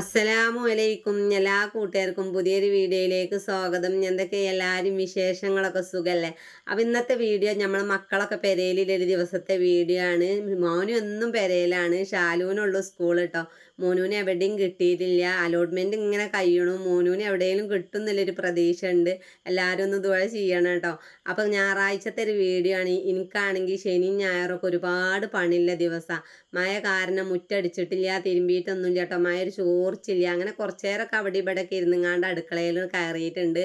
അസ്സലാമു അലൈക്കും എല്ലാ കൂട്ടുകാർക്കും പുതിയൊരു വീഡിയോയിലേക്ക് സ്വാഗതം. എന്തൊക്കെ എല്ലാവരും വിശേഷങ്ങളൊക്കെ സുഖല്ലേ? അപ്പം ഇന്നത്തെ വീഡിയോ നമ്മൾ മക്കളൊക്കെ പെരയിലൊരു ദിവസത്തെ വീഡിയോ ആണ്. മോനും എന്നും പെരയിലാണ് ഷാലുവിനുള്ളൂ സ്കൂൾ കേട്ടോ മോനുവിന് എവിടെയും കിട്ടിയിട്ടില്ല. അലോട്ട്മെന്റ് ഇങ്ങനെ കഴിയണു. മോനുവിന് എവിടെയെങ്കിലും കിട്ടും എന്നുള്ളൊരു പ്രതീക്ഷ ഉണ്ട് എല്ലാവരും ഒന്ന് ഇതുപോലെ ചെയ്യണം കേട്ടോ അപ്പം ഞായറാഴ്ചത്തെ ഒരു വീഡിയോ ആണ്. എനിക്കാണെങ്കിൽ ശനിയും ഞായറൊക്കെ ഒരുപാട് പണിയുള്ള ദിവസമാണ് മഴ കാരണം മുറ്റടിച്ചിട്ടില്ല തിരുമ്പിയിട്ടൊന്നും ചേട്ടാ മഴ ഒരു ചോർച്ചില്ല. അങ്ങനെ കുറച്ചേരൊക്കെ അവിടെ ഇവിടെ ഒക്കെ ഇരുന്നുങ്ങാണ്ട് അടുക്കളയിൽ കയറിയിട്ടുണ്ട്.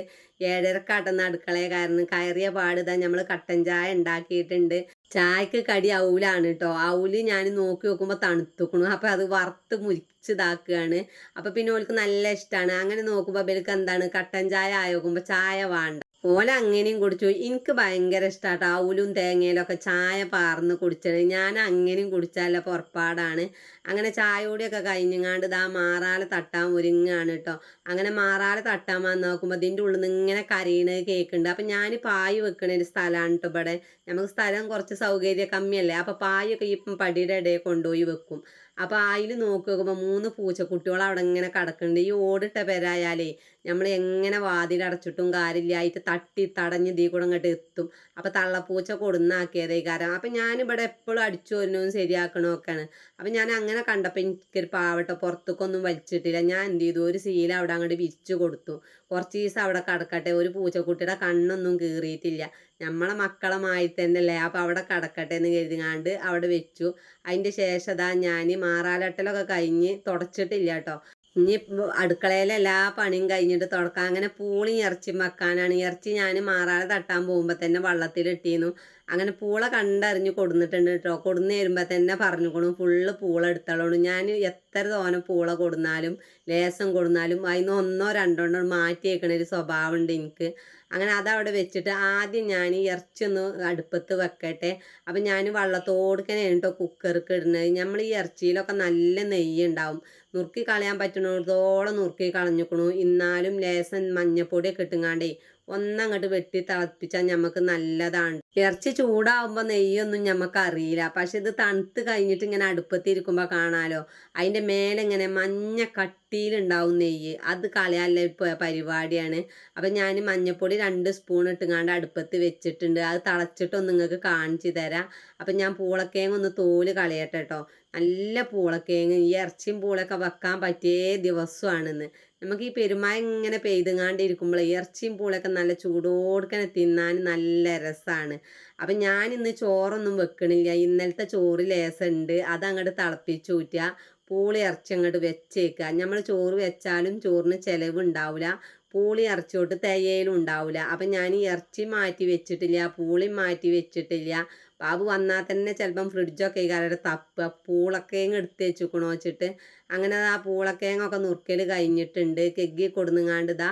ഏഴരക്കാട്ടുന്ന അടുക്കളയെ കാരണം കയറിയ പാടുതാ നമ്മൾ കട്ടൻ ചായ ഉണ്ടാക്കിയിട്ടുണ്ട്. ചായക്ക് കടി ഔലാണ് കേട്ടോ. ഔൽ ഞാൻ നോക്കി നോക്കുമ്പോൾ തണുത്തുക്കണു. അപ്പോൾ അത് വറുത്ത് മുരിച്ചിതാക്കുകയാണ് അപ്പോൾ പിന്നെ ഓൾക്ക് നല്ല ഇഷ്ടമാണ് അങ്ങനെ നോക്കുമ്പോൾ ഇവർക്ക് എന്താണ്? കട്ടൻ ചായ ആയോക്കുമ്പോൾ ചായ വേണ്ട. ഓല അങ്ങനെയും കുടിച്ചു. എനിക്ക് ഭയങ്കര ഇഷ്ടമാട്ടോ ഔലും തേങ്ങയിലൊക്കെ ചായ പാർന്ന് കുടിച്ചത്. ഞാൻ അങ്ങനെയും കുടിച്ചാല പുറപ്പാടാണ്. അങ്ങനെ ചായ കൂടിയൊക്കെ കഴിഞ്ഞങ്ങാണ്ട് ഇതാ മാറാല തട്ടാൻ ഒരുങ്ങാണ് കേട്ടോ അങ്ങനെ മാറാല തട്ടാൻ വന്ന് നോക്കുമ്പോൾ ഇതിന്റെ ഉള്ളിൽ നിന്ന് ഇങ്ങനെ കരയണത് കേൾക്കുന്നുണ്ട് അപ്പം ഞാൻ പായ് വെക്കണ ഒരു സ്ഥലമാണ് കേട്ടോ ഇവിടെ. നമുക്ക് സ്ഥലം കുറച്ച് സൗകര്യ കമ്മിയല്ലേ? അപ്പം പായൊക്കെ ഈ പടിയുടെ ഇടയിൽ കൊണ്ടുപോയി വെക്കും. അപ്പോൾ അതിൽ നോക്കി നോക്കുമ്പോൾ മൂന്ന് പൂച്ചക്കുട്ടികൾ അവിടെ ഇങ്ങനെ കിടക്കുന്നുണ്ട്. ഈ ഓടിട്ട പേരായാലേ നമ്മൾ എങ്ങനെ വാതിലടച്ചിട്ടും കാര്യമില്ലായിട്ട് തട്ടി തടഞ്ഞ് ഇതീ കൂടെ അങ്ങോട്ട് എത്തും. അപ്പോൾ തള്ളപ്പൂച്ച കൊടുന്നാക്കിയതേ കാരണം. അപ്പം ഞാനിവിടെ എപ്പോഴും അടിച്ചു വരുന്നതും ശരിയാക്കണമൊക്കെയാണ് അപ്പം ഞാൻ അങ്ങനെ കണ്ടപ്പോൾ എനിക്കൊരു പാവട്ടെ പുറത്തേക്കൊന്നും വലിച്ചിട്ടില്ല. ഞാൻ എന്ത് ചെയ്തു? ഒരു സീല അവിടെ അങ്ങോട്ട് വിരിച്ചു കൊടുത്തു. കുറച്ച് ദിവസം അവിടെ കിടക്കട്ടെ. ഒരു പൂച്ചക്കുട്ടിയുടെ കണ്ണൊന്നും കീറിയിട്ടില്ല. നമ്മളെ മക്കളെ മാതിരി തന്നെയല്ലേ അപ്പോൾ അവിടെ കിടക്കട്ടെ എന്ന് കരുതിങ്ങാണ്ട് അവിടെ വെച്ചു. അതിന്റെ ശേഷം അതാ ഞാൻ മാറാലട്ടലൊക്കെ കഴിഞ്ഞ് തുടച്ചിട്ടില്ല കേട്ടോ ഇനി അടുക്കളയിലെ എല്ലാ പണിയും കഴിഞ്ഞിട്ട് തുടക്കാം അങ്ങനെ പൂളി ഇറച്ചി വെക്കാനാണ്. ഇറച്ചി ഞാൻ മാറാതെ തട്ടാൻ പോകുമ്പോൾ തന്നെ വള്ളത്തിലിട്ടിരുന്നു അങ്ങനെ പൂള കണ്ടറിഞ്ഞ് കൊടുന്നിട്ടുണ്ട് കേട്ടോ കൊടുന്ന് വരുമ്പോൾ തന്നെ പറഞ്ഞുകൊണു ഫുള്ള് പൂള എടുത്തോളൂ ഞാൻ എത്ര തോനെ പൂള കൊടുന്നാലും ലേസം കൊടുന്നാലും അതിന് ഒന്നോ രണ്ടോ മാറ്റി വെക്കണ ഒരു സ്വഭാവമുണ്ട് എനിക്ക്. അങ്ങനെ അതവിടെ വെച്ചിട്ട് ആദ്യം ഞാൻ ഇറച്ചി ഒന്ന് അടുപ്പത്ത് വെക്കട്ടെ. അപ്പം ഞാൻ വള്ളത്തോടുക്കനെ കേട്ടോ കുക്കർക്ക് ഇടുന്നത്? നമ്മൾ ഈ ഇറച്ചിയിലൊക്കെ നല്ല നെയ്യ് ഉണ്ടാവും. നുറുക്കി കളയാൻ പറ്റുന്നിടത്തോളം നുറുക്കി കളഞ്ഞിക്കണു. എന്നാലും ലേസൻ മഞ്ഞപ്പൊടിയൊക്കെ ഇട്ടുങ്ങാണ്ടേ ഒന്നങ്ങോട്ട് വെട്ടി തിളപ്പിച്ചാൽ നമുക്ക് നല്ലതാണ്. ഇറച്ചി ചൂടാവുമ്പോൾ നെയ്യൊന്നും നമുക്ക് അറിയില്ല പക്ഷെ ഇത് തണുത്ത് കഴിഞ്ഞിട്ട് ഇങ്ങനെ അടുപ്പത്തിരിക്കുമ്പോൾ കാണാലോ? അതിന്റെ മേലെ ഇങ്ങനെ മഞ്ഞ കട്ടിയിലുണ്ടാവും നെയ്യ്. അത് കളയാനുള്ള പോയ പരിപാടിയാണ്. അപ്പം ഞാൻ മഞ്ഞപ്പൊടി രണ്ട് സ്പൂൺ ഇട്ടുങ്ങാണ്ട് അടുപ്പത്ത് വെച്ചിട്ടുണ്ട്. അത് തിളച്ചിട്ടൊന്ന് നിങ്ങൾക്ക് കാണിച്ചു തരാം. അപ്പം ഞാൻ പൂളക്കേങ്ങ ഒന്ന് തോൽ കളയട്ടെ കേട്ടോ നല്ല പൂളക്കേങ്ങ് ഈ ഇറച്ചിയും പൂളൊക്കെ വെക്കാൻ പറ്റിയ ദിവസമാണെന്ന്. നമുക്ക് ഈ പെരുമായ ഇങ്ങനെ പെയ്തുങ്ങാണ്ടിരിക്കുമ്പോൾ ഇറച്ചിയും പൂളൊക്കെ നല്ല ചൂടോടുക്കനെ തിന്നാൻ നല്ല രസമാണ് അപ്പം ഞാൻ ഇന്ന് ചോറൊന്നും വെക്കണില്ല. ഇന്നലത്തെ ചോറ് ലേസുണ്ട് അത് അങ്ങോട്ട് തിളപ്പിച്ച് ഊറ്റുക. പൂളി ഇറച്ചി അങ്ങോട്ട് വെച്ചേക്കുക. നമ്മൾ ചോറ് വെച്ചാലും ചോറിന് ചിലവ് ഉണ്ടാവില്ല പൂളി ഇറച്ചിയോട്ട് തയ്യലും ഉണ്ടാവില്ല അപ്പം ഞാൻ ഇറച്ചി മാറ്റി വെച്ചിട്ടില്ല പൂളി മാറ്റി വെച്ചിട്ടില്ല. ബാബു വന്നാൽ തന്നെ ചിലപ്പം ഫ്രിഡ്ജൊക്കെ ഈ കാലത്ത് തപ്പുക പൂളക്കേങ്ങ് എടുത്ത് വെച്ചിക്കണോ വെച്ചിട്ട് അങ്ങനെ ആ പൂളക്കേങ്ങൊക്കെ നുറുക്കൽ കഴിഞ്ഞിട്ടുണ്ട്. കെഗ്ഗി കൊടുങ്ങാണ്ട് ഇതാ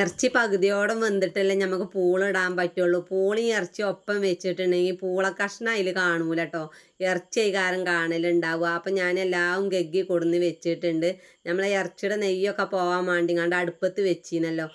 ഇറച്ചി പകുതിയോടും വെന്തിട്ടല്ലേ നമുക്ക് പൂളിടാൻ പറ്റുള്ളൂ. പൂളി ഇറച്ചി ഒപ്പം വെച്ചിട്ടുണ്ടെങ്കിൽ പൂള കഷ്ണം അതിൽ കാണൂല കേട്ടോ ഇറച്ചി കാരം കാണലുണ്ടാവുക. അപ്പം ഞാൻ എല്ലാം കെഗ്ഗി കൊടുന്ന് വെച്ചിട്ടുണ്ട്. നമ്മളെ ഇറച്ചിയുടെ നെയ്യൊക്കെ പോകാൻ വേണ്ടി കണ്ട് അടുപ്പത്ത് വെച്ചിനല്ലോ.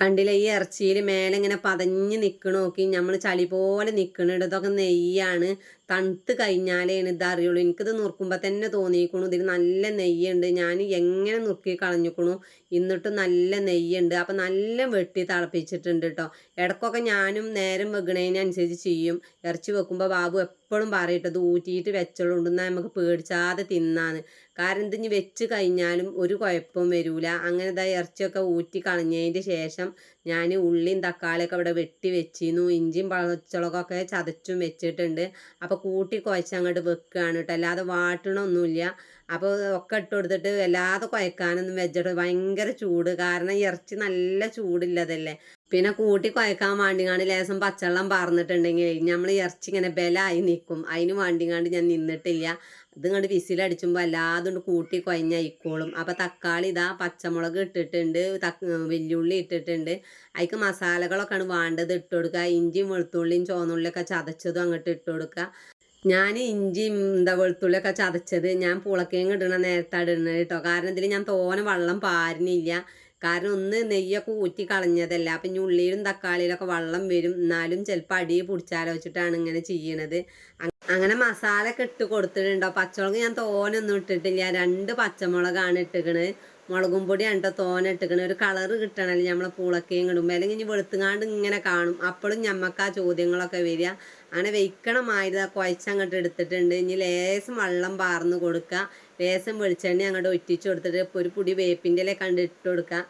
കണ്ടില്ല ഈ ഇറച്ചിയിൽ മേലെ ഇങ്ങനെ പതഞ്ഞ് നിൽക്കണ നോക്കി നമ്മൾ ചളി പോലെ നിൽക്കണുണ്ട് ഇതൊക്കെ നെയ്യാണ്. തണുത്ത് കഴിഞ്ഞാലേണ് ഇത് അറിയുള്ളൂ. എനിക്കിത് നുറുക്കുമ്പോൾ തന്നെ തോന്നിയിരിക്കണു ഇതിൽ നല്ല നെയ്യുണ്ട്. ഞാൻ എങ്ങനെ നുറുക്കി കളഞ്ഞിക്കണു? എന്നിട്ട് നല്ല നെയ്യുണ്ട്. അപ്പം നല്ല വെട്ടി തിളപ്പിച്ചിട്ടുണ്ട് കേട്ടോ ഇടയ്ക്കൊക്കെ ഞാനും നേരം വെക്കണതിനനുസരിച്ച് ചെയ്യും. ഇറച്ചി വെക്കുമ്പോൾ ബാബു എപ്പോഴും പറയട്ടെ ഇത് ഊറ്റിയിട്ട് വെച്ചോളുണ്ടെന്നാൽ നമുക്ക് പേടിച്ചാതെ തിന്നാന്ന്. കാരണം ഇതിന് വെച്ച് കഴിഞ്ഞാലും ഒരു കുഴപ്പവും വരൂല. അങ്ങനെ ഇതാ ഇറച്ചിയൊക്കെ ഊറ്റി കളഞ്ഞതിന്റെ ശേഷം ഞാൻ ഉള്ളിയും തക്കാളിയൊക്കെ ഇവിടെ വെട്ടി വെച്ചിരുന്നു. ഇഞ്ചിയും പച്ചമുളകൊക്കെ ചതച്ചും വെച്ചിട്ടുണ്ട്. അപ്പോൾ കൂട്ടി കുഴച്ച് അങ്ങോട്ട് വെക്കുകയാണ് കേട്ടോ അല്ലാതെ വാട്ടണമൊന്നുമില്ല അപ്പോൾ ഒക്കെ ഇട്ട് കൊടുത്തിട്ട് വല്ലാതെ കുഴക്കാനൊന്നും വെച്ചിട്ട് ഭയങ്കര ചൂട്. കാരണം ഇറച്ചി നല്ല ചൂടില്ലതല്ലേ പിന്നെ കൂട്ടി കുഴക്കാൻ വേണ്ടിങ്ങാണ്ട് ലേശം പച്ചവെള്ളം പാർന്നിട്ടുണ്ടെങ്കിൽ നമ്മൾ ഇറച്ചി ഇങ്ങനെ ബലമായി നിൽക്കും അതിന് വേണ്ടിങ്ങാണ്ട് ഞാൻ നിന്നിട്ടില്ല. അത് കണ്ട് വിസിലടിച്ചുമ്പോൾ അല്ലാതെ കൂട്ടി കുഴഞ്ഞയിക്കോളും അപ്പോൾ തക്കാളി ഇതാ പച്ചമുളക് ഇട്ടിട്ടുണ്ട് വെല്ലുള്ളി ഇട്ടിട്ടുണ്ട്. അതിക്ക് മസാലകളൊക്കെയാണ് വേണ്ടത് ഇട്ട് കൊടുക്കുക ഇഞ്ചിയും വെളുത്തുള്ളിയും ചുവന്നുള്ളിയൊക്കെ ചതച്ചതും അങ്ങോട്ട് ഇട്ട് കൊടുക്കുക ഞാൻ ഇഞ്ചിയും എന്താ വെളുത്തുള്ളിയൊക്കെ ചതച്ചത് ഞാൻ പുളക്കേങ്ങ് ഇടണ നേരത്താണ് ഇടുന്നത് കേട്ടോ കാരണം ഇതിൽ ഞാൻ തോനെ വെള്ളം പാരുന്നില്ല കാരണം ഒന്ന് നെയ്യൊക്കെ ഊറ്റി കളഞ്ഞതല്ല അപ്പം ഇനി ഉള്ളിയിലും തക്കാളിയിലൊക്കെ വെള്ളം വരും. എന്നാലും ചിലപ്പോൾ അടി പിടിച്ചാലോചിച്ചിട്ടാണ് ഇങ്ങനെ ചെയ്യണത്. അങ്ങനെ മസാല ഒക്കെ ഇട്ട് കൊടുത്തിട്ടുണ്ടോ? പച്ചമുളക് ഞാൻ തോനൊന്നും ഇട്ടിട്ടില്ല. രണ്ട് പച്ചമുളകാണ് ഇട്ടിക്കണത് മുളകും പൊടിയാണ് കേട്ടോ തോന ഇട്ടിക്കണ. ഒരു കളറ് കിട്ടണല്ലോ നമ്മളെ പൂളക്കയും കിടുമ്പോൾ അല്ലെങ്കിൽ ഇനി വെളുത്തുങ്ങാണ്ട് ഇങ്ങനെ കാണും. അപ്പോഴും ഞമ്മക്ക് ആ ചോദ്യങ്ങളൊക്കെ വരിക. അങ്ങനെ വെയ്ക്കണമായത് ആ കുഴച്ചങ്ങോട്ട് എടുത്തിട്ടുണ്ട്. ഇനി ലേശം വെള്ളം പാർന്ന് കൊടുക്കുക ലേശം വെളിച്ചെണ്ണ അങ്ങോട്ട് ഒറ്റിച്ച് കൊടുത്തിട്ട് ഒരു പൊടി വേപ്പിന്റെ ഇല കണ്ട് ഇട്ട് കൊടുക്കുക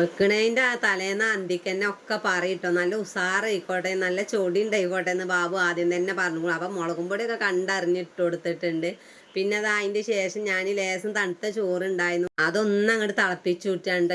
വെക്കണേന്റെ ആ തലേന്ന് അന്തിക്ക് തന്നെ ഒക്കെ പറയിട്ടോ. നല്ല ഉസാറായിക്കോട്ടെ നല്ല ചൊടി ഉണ്ടായിക്കോട്ടെ എന്ന് ബാബു ആദ്യം തന്നെ പറഞ്ഞു. അപ്പം മുളകും പൊടിയൊക്കെ കണ്ടറിഞ്ഞിട്ട് കൊടുത്തിട്ടുണ്ട്. പിന്നെ അത് ശേഷം ഞാൻ ലേശം തണുത്ത ചോറുണ്ടായിരുന്നു. അതൊന്നും അങ്ങോട്ട് തിളപ്പിച്ച്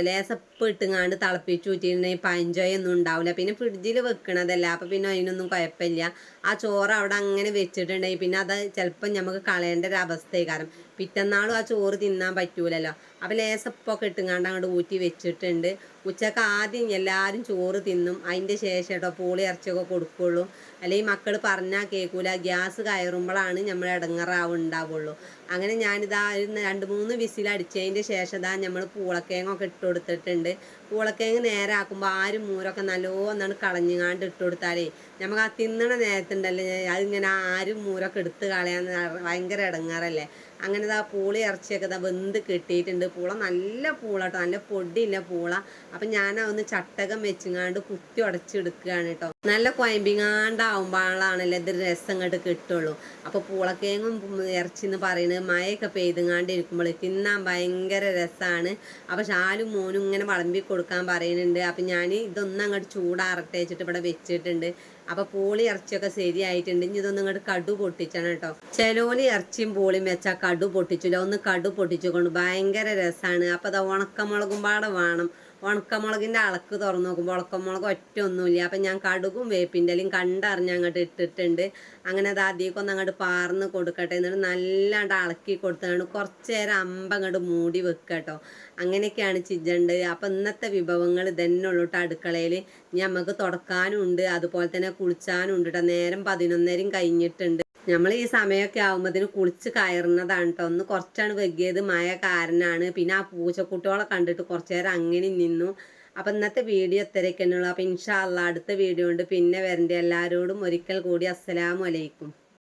ലേസപ്പ് ഇട്ടുങ്ങാണ്ട് തിളപ്പിച്ച് ഊറ്റിയിട്ടുണ്ടെങ്കിൽ ഉണ്ടാവില്ല പിന്നെ ഫ്രിഡ്ജിൽ വെക്കണതല്ല. അപ്പം പിന്നെ അതിനൊന്നും കുഴപ്പമില്ല ആ ചോറ് അവിടെ അങ്ങനെ വെച്ചിട്ടുണ്ടെങ്കിൽ പിന്നെ അത് ചിലപ്പം നമുക്ക് കളയേണ്ട ഒരു അവസ്ഥയായി. കാരണം പിറ്റന്നാളും ആ ചോറ് തിന്നാൻ പറ്റൂലല്ലോ. അപ്പം ലേസപ്പൊക്കെ ഇട്ടുങ്ങാണ്ട് അങ്ങോട്ട് ഊറ്റി വെച്ചിട്ടുണ്ട്. ഉച്ചയ്ക്ക് ആദ്യം എല്ലാവരും ചോറ് തിന്നും. അതിന്റെ ശേഷം കേട്ടോ പൂളി ഇറച്ചിയൊക്കെ കൊടുക്കുള്ളൂ. അല്ലെങ്കിൽ മക്കൾ പറഞ്ഞാൽ കേൾക്കൂല ഗ്യാസ് കയറുമ്പോഴാണ് നമ്മൾ ഇടങ്ങറാവുണ്ടാവുള്ളൂ അങ്ങനെ ഞാനിതാ രണ്ട് മൂന്ന് വിസിൽ അടിച്ചതിന്റെ ശേഷം ഇതാ നമ്മൾ പൂളക്കേങ്ങൊക്കെ ഇട്ട് കൊടുത്തിട്ടുണ്ട്. പൂളക്കേങ്ങ് നേരെ ആക്കുമ്പോൾ ആരും മൂരൊക്കെ നല്ലോന്നാണ് കളഞ്ഞുങ്ങാണ്ട് ഇട്ട് കൊടുത്താലേ നമുക്ക് ആ തിന്നണ നേരത്തുണ്ടല്ലേ. അതിങ്ങനെ ആരും മൂരൊക്കെ എടുത്ത് കളയാൻ ഭയങ്കര ഇടങ്ങാറല്ലേ അങ്ങനെ ഇതാ പൂളി ഇറച്ചിയൊക്കെ ഇതാ വെന്ത് കിട്ടിയിട്ടുണ്ട്. പൂള നല്ല പൂള കേട്ടോ നല്ല പൊടിയില്ല പൂള. അപ്പം ഞാൻ ഒന്ന് ചട്ടകം വെച്ചുങ്ങാണ്ട് കുത്തി ഉടച്ചെടുക്കുകയാണ് കേട്ടോ നല്ല കൊയമ്പിങ്ങാണ്ടാവുമ്പോഴാണല്ലോ ഇത് രസം ഇങ്ങോട്ട് കിട്ടുള്ളൂ. അപ്പോൾ പൂളക്കേങ്ങും ഇറച്ചി എന്ന് പറയുന്നത് മഴയൊക്കെ പെയ്തുങ്ങാണ്ട് ഇരിക്കുമ്പോൾ തിന്നാൻ ഭയങ്കര രസമാണ് അപ്പോൾ ഷാലും മോനും ഇങ്ങനെ വളമ്പി കൊടുക്കാൻ പറയുന്നുണ്ട് അപ്പം ഞാൻ ഇതൊന്നും അങ്ങോട്ട് ചൂടാറട്ടെ വെച്ചിട്ട് ഇവിടെ വെച്ചിട്ടുണ്ട്. അപ്പോൾ പൂളി ഇറച്ചിയൊക്കെ ശരിയായിട്ടുണ്ട്. ഇനി ഇതൊന്നും ഇങ്ങോട്ട് കടു പൊട്ടിച്ചാണ് കേട്ടോ. ചിലോലി ഇറച്ചിയും പൂളിയും വെച്ചാൽ കടു പൊട്ടിച്ചില്ല ഒന്ന് കടു പൊട്ടിച്ചുകൊണ്ട് ഭയങ്കര രസമാണ് അപ്പോൾ അത് ഉണക്കമുളകും പാടെ വേണം. ഉണക്കമുളകിന്റെ അളക്ക് തുറന്ന് നോക്കുമ്പോൾ ഉണക്കമുളക് ഒറ്റ ഒന്നുമില്ല അപ്പം ഞാൻ കടുകും വേപ്പിന്റെ ഇലയും കണ്ടറിഞ്ഞ് അങ്ങോട്ട് ഇട്ടിട്ടുണ്ട്. അങ്ങനെ അത് അധികം ഒന്ന് അങ്ങോട്ട് പാർന്ന് കൊടുക്കട്ടെ. എന്നിട്ട് നല്ലാണ്ട് അളക്കി കൊടുത്താണ് കുറച്ച് നേരം അമ്പ അങ്ങോട്ട് മൂടി വെക്കട്ടോ അങ്ങനെയൊക്കെയാണ് ചിജണ്ട്. അപ്പം ഇന്നത്തെ വിഭവങ്ങൾ ഇതന്നെ ഉള്ളൂ കേട്ടോ അടുക്കളയിൽ ഇനി നമുക്ക് തുടക്കാനും ഉണ്ട് അതുപോലെ തന്നെ കുളിച്ചാനും ഉണ്ട് കേട്ടോ നേരം പതിനൊന്നരയും കഴിഞ്ഞിട്ടുണ്ട്. നമ്മൾ ഈ സമയമൊക്കെ ആകുമ്പോഴത്തേന് കുളിച്ച് കയറുന്നതാണ് കേട്ടോ ഒന്ന് കുറച്ചാണ് വെകിയത് മഴ കാരനാണ് പിന്നെ ആ പൂച്ചക്കുട്ടികളെ കണ്ടിട്ട് കുറച്ച് നേരം അങ്ങനെ നിന്നു. അപ്പം ഇന്നത്തെ വീഡിയോ ഇത്രയൊക്കെ ഉള്ളൂ. അപ്പം ഇൻഷാല്ല അടുത്ത വീഡിയോ ഉണ്ട്. പിന്നെ വരണ്ട. എല്ലാവരോടും ഒരിക്കൽ കൂടി അസ്സലാമു അലൈക്കും.